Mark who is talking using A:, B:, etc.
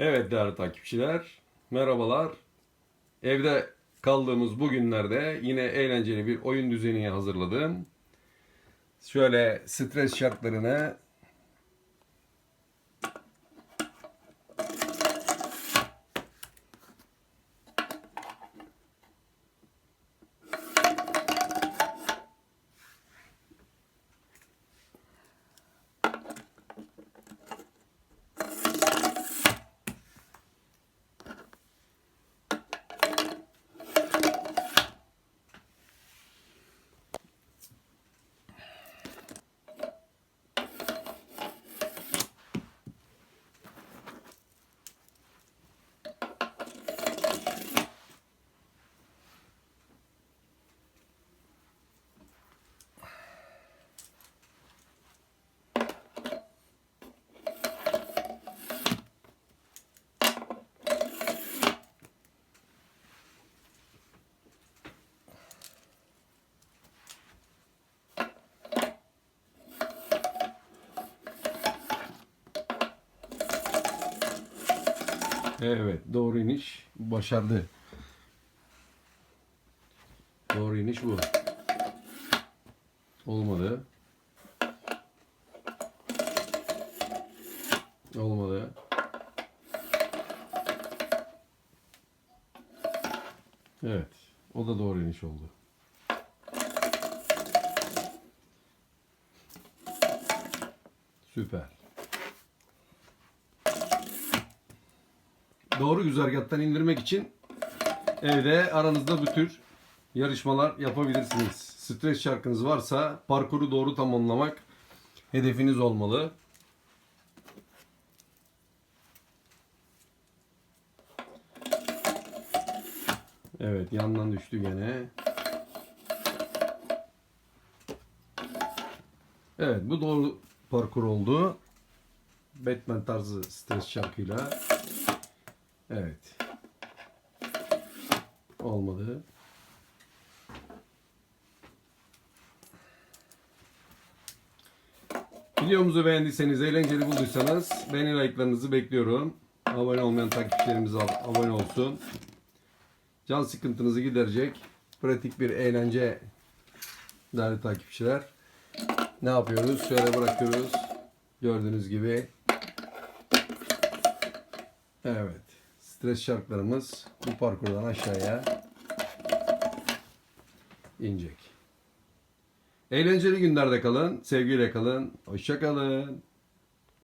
A: Evet değerli takipçiler, merhabalar. Evde kaldığımız bu günlerde yine eğlenceli bir oyun düzeni hazırladım. Şöyle stres şartlarını Evet, doğru iniş başardı. Doğru iniş bu. Olmadı. Olmadı. Evet, o da doğru iniş oldu. Süper. Doğru güzergahtan indirmek için evde aranızda bu tür yarışmalar yapabilirsiniz. Stres şarkınız varsa parkuru doğru tamamlamak hedefiniz olmalı. Evet yandan düştü gene. Evet bu doğru parkur oldu. Batman tarzı stres şarkıyla. Evet. Olmadı. Videomuzu beğendiyseniz, eğlenceli bulduysanız beğeni like'larınızı bekliyorum. Abone olmayan takipçilerimiz ab- abone olsun. Can sıkıntınızı giderecek pratik bir eğlence değerli takipçiler. Ne yapıyoruz? Şöyle bırakıyoruz. Gördüğünüz gibi. Evet. Stres şarkılarımız bu parkurdan aşağıya inecek. Eğlenceli günlerde kalın. Sevgiyle kalın. Hoşça kalın.